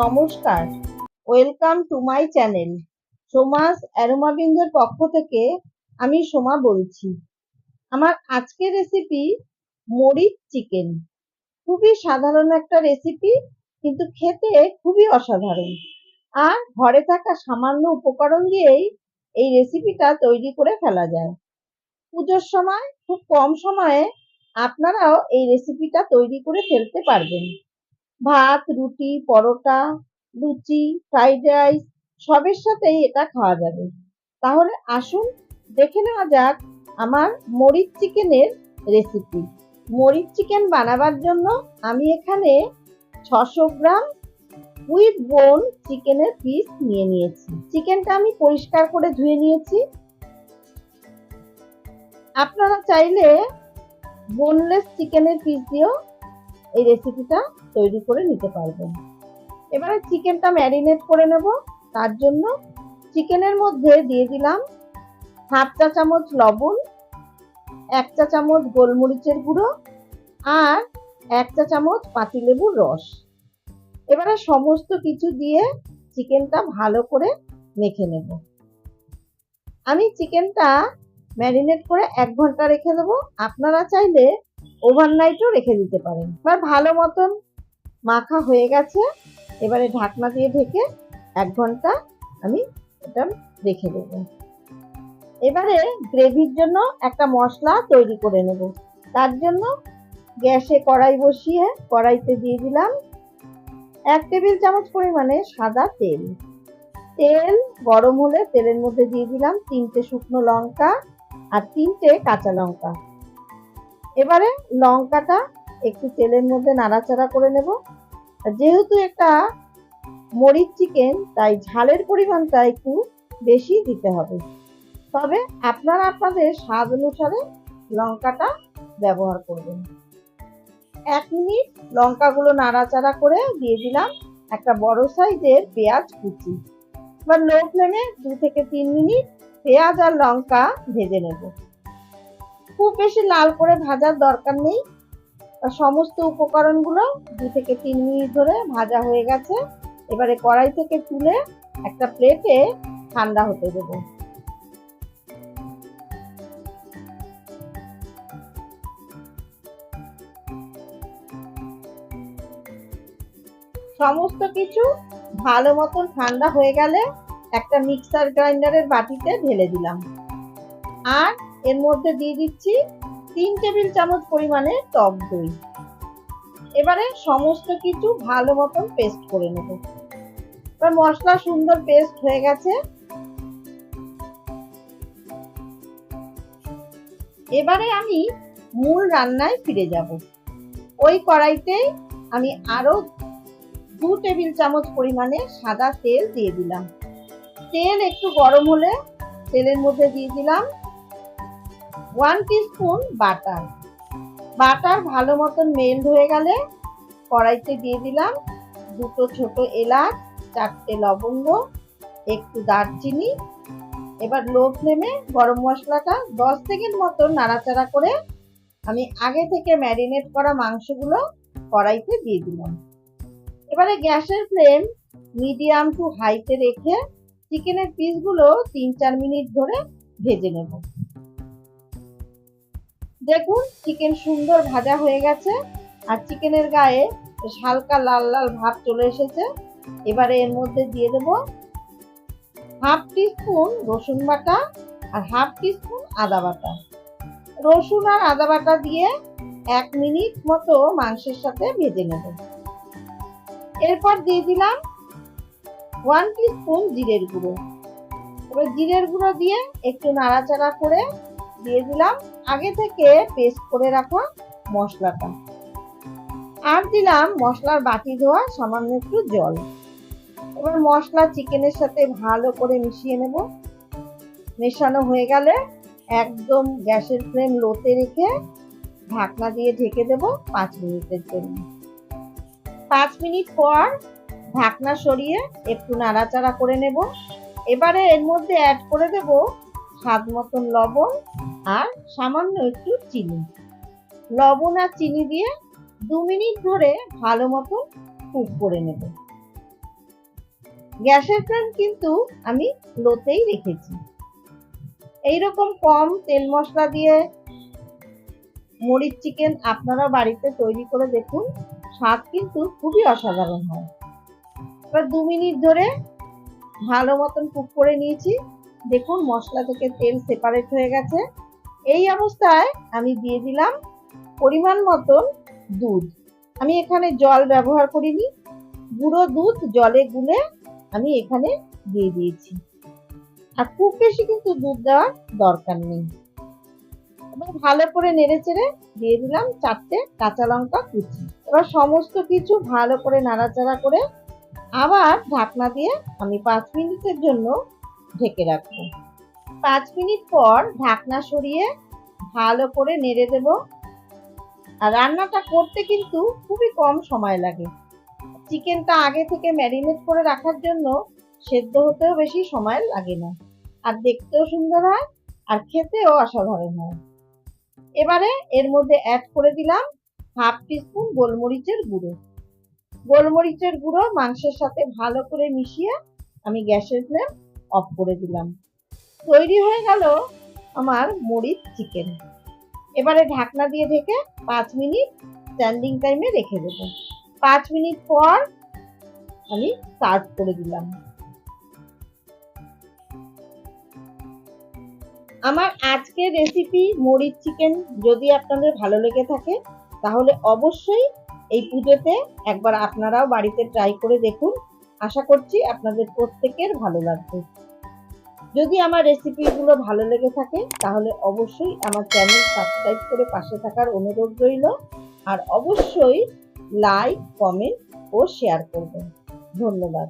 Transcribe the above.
নমস্কার। Welcome to my channel সোমাস অ্যারোমাবিন্দের পক্ষ থেকে আমি সোমা বলছি। আমার আজকের রেসিপি মরিচ চিকেন খুবই সাধারণ একটা রেসিপি কিন্তু খেতে খুবই অসাধারণ। আর ঘরে থাকা সামান্য উপকরণ দিয়েই এই রেসিপিটা তৈরি করে ফেলা যায়। পুজোর সময়, খুব কম সময়ে, আপনারাও এই রেসিপিটা তৈরি করে ফেলতে পারবেন। ভাত, রুটি, পরোটা, লুচি, ফ্রাইড রাইস, সবের সাথেই এটা খাওয়া যাবে। তাহলে আসুন, দেখে নেওয়া যাক আমার মরিচ চিকেনের রেসিপি মরিচ চিকেন বানাবার জন্য আমি এখানে ছশো গ্রাম উইথ বোন চিকেনের পিস নিয়ে নিয়েছি। চিকেনটা আমি পরিষ্কার করে ধুয়ে নিয়েছি। আপনারা চাইলে বোনলেস চিকেনের পিস দিয়েও এই রেসিপিটা তৈরি করে নিতে পারবেন এবারে চিকেনটা ম্যারিনেট করে নেব। তার জন্য চিকেনের মধ্যে দিয়ে দিলাম হাফ চা চামচ লবণ, এক চা চামচ গোলমরিচের গুঁড়ো আর এক চা চামচ পাতিলেবুর রস। এবারে সমস্ত কিছু দিয়ে চিকেনটা ভালো করে মেখে নেব। আমি চিকেনটা ম্যারিনেট করে এক ঘণ্টা রেখে দেবো। আপনারা চাইলে ওভারনাইটও রেখে দিতে পারেন। এবার ভালো মতন মাখা হয়ে গেছে। এবারে ঢাকনা দিয়ে ঢেকে এক ঘণ্টা আমি এটা রেখে দেব। এবারে গ্রেভির জন্য একটা মশলা তৈরি করে নেব। তার জন্য গ্যাসে কড়াই বসিয়ে কড়াইতে দিয়ে দিলাম এক টেবিল চামচ পরিমাণে সাদা তেল। তেল গরম হলে তেলের মধ্যে দিয়ে দিলাম তিনটে শুকনো লঙ্কা আর তিনটে কাঁচা লঙ্কা। এবারে লঙ্কাটা একটু তেলের মধ্যে নাড়াচাড়া করে নেব। যেহেতু এটা মরিচ চিকেন তাই ঝালের পরিমাণটা একটু বেশি দিতে হবে। তবে আপনারা আপনাদের স্বাদ অনুসারে লঙ্কাটা ব্যবহার করবেন। এক মিনিট লঙ্কাগুলো নাড়াচাড়া করে দিয়ে দিলাম একটা বড় সাইজের পেঁয়াজ কুচি। এবার লো ফ্লেমে দু থেকে তিন মিনিট পেঁয়াজ আর লঙ্কা ভেজে নেব। খুব বেশি লাল করে ভাজার দরকার নেই। সমস্ত উপকরণগুলো দু থেকে তিন মিনিট ধরে ভাজা হয়ে গেছে। এবারে কড়াই থেকে তুলে একটা প্লেটে ঠান্ডা হতে দেবো। সমস্ত কিছু ভালো মতন ঠান্ডা হয়ে গেলে একটা মিক্সার গ্রাইন্ডারের বাটিতে ঢেলে দিলাম। আর এর মধ্যে দিয়ে দিচ্ছি তিন টেবিল চামচ পরিমাণে টক দই। এবারে সমস্ত কিছু ভালো মতন পেস্ট করে নেব। এবার মশলা সুন্দর পেস্ট হয়ে গেছে। এবারে আমি মূল রান্নায় ফিরে যাব। ওই কড়াইতে আমি আরও দু টেবিল চামচ পরিমাণে সাদা তেল দিয়ে দিলাম। তেল একটু গরম হলে তেলের মধ্যে দিয়ে দিলাম। ওয়ান স্পুন বাটার বাটার ভালো মতন মেল্ট হয়ে গেলে কড়াইতে দিয়ে দিলাম দুটো ছোট এলাচ, চারটে লবঙ্গ, একটু দারচিনি। এবার লো ফ্লেমে গরম মশলাটা দশ সেকেন্ড মতো নাড়াচাড়া করে আমি আগে থেকে ম্যারিনেট করা মাংসগুলো কড়াইতে দিয়ে দিলাম। এবারে গ্যাসের ফ্লেম মিডিয়াম টু হাইতে রেখে চিকেনের পিসগুলো তিন চার মিনিট ধরে ভেজে নেব। দেখুন চিকেন সুন্দর ভাজা হয়ে গেছে, আর চিকেনের গায়ে হালকা লাল লাল ভাব চলে এসেছে। এবারে এর মধ্যে দিয়ে দেব হাফ টিস্পুন রসুন বাটা আর হাফ টিস্পুন আদা বাটা। রসুন আর আদা বাটা দিয়ে এক মিনিট মতো মাংসের সাথে ভেজে নেব। এরপর দিয়ে দিলাম ওয়ান স্পুন জিরের গুঁড়ো। এবার জিরের গুঁড়ো দিয়ে একটু নাড়াচাড়া করে দিয়ে দিলাম। আগে থেকে পেস্ট করে রাখা মশলাটা। আর দিলাম মশলার বাটি ধোয়া সামান্য একটু জল। এবার মশলা চিকেনের সাথে ভালো করে মিশিয়ে নেব। মেশানো হয়ে গেলে একদম গ্যাসের ফ্লেম লোতে রেখে ঢাকনা দিয়ে ঢেকে দেব পাঁচ মিনিটের জন্য। পাঁচ মিনিট পর ঢাকনা সরিয়ে একটু নাড়াচাড়া করে নেব। এবারে এর মধ্যে অ্যাড করে দেব স্বাদ মতন লবণ আর সামান্য একটু চিনি। লবণ আর চিনি দিয়ে দু মিনিট ধরে ভালো মতন কুক করে নেব। গ্যাসের ফ্লেম কিন্তু আমি লোতেই রেখেছি। এইরকম কম তেল মশলা দিয়ে মরিচ চিকেন আপনারা বাড়িতে তৈরি করে দেখুন, স্বাদ কিন্তু খুবই অসাধারণ হয়। এবার দু মিনিট ধরে ভালো মতন কুক করে নিয়েছি। দেখুন, মশলা থেকে তেল সেপারেট হয়ে গেছে। এই অবস্থায় আমি দিয়ে দিলাম পরিমাণ মতন দুধ। আমি এখানে জল ব্যবহার করিনি, গুঁড়ো দুধ জলে গুলে আমি এখানে দিয়ে দিয়েছি। আর খুব বেশি কিন্তু দুধ দেওয়ার দরকার নেই। এবার ভালো করে নেড়ে চেড়ে দিয়ে দিলাম চারটে কাঁচা লঙ্কা কুচি। এবার সমস্ত কিছু ভালো করে নাড়াচাড়া করে আবার ঢাকনা দিয়ে আমি পাঁচ মিনিটের জন্য ঢেকে রাখব। পাঁচ মিনিট পর ঢাকনা সরিয়ে ভালো করে নেড়ে দেব। আর রান্নাটা করতে কিন্তু খুবই কম সময় লাগে। চিকেনটা আগে থেকে ম্যারিনেট করে রাখার জন্য সেদ্ধ হতেও বেশি সময় লাগে না। আর দেখতেও সুন্দর হয়, আর খেতেও অসাধারণ হয়। এবারে এর মধ্যে অ্যাড করে দিলাম হাফ টিস্পুন গোলমরিচের গুঁড়ো। গোলমরিচের গুঁড়ো মাংসের সাথে ভালো করে মিশিয়ে আমি গ্যাসের ফ্লেম অফ করে দিলাম। তৈরি হয়ে গেল আমার মরিচ চিকেন এবারে ঢাকনা দিয়ে ঢেকে পাঁচ মিনিট স্ট্যান্ডিং টাইমে রেখে দেবো। পাঁচ মিনিট পর আমি সার্ভ করে দিলাম। আমার আজকের রেসিপি মরিচ চিকেন যদি আপনাদের ভালো লেগে থাকে, তাহলে অবশ্যই এই পুজোতে একবার আপনারাও বাড়িতে ট্রাই করে দেখুন। আশা করছি আপনাদের প্রত্যেকের ভালো লাগবে। যদি আমার রেসিপিগুলো ভালো লেগে থাকে, তাহলে অবশ্যই আমার চ্যানেল সাবস্ক্রাইব করে পাশে থাকার অনুরোধ রইল। আর অবশ্যই লাইক কমেন্ট ও শেয়ার করবেন। ধন্যবাদ।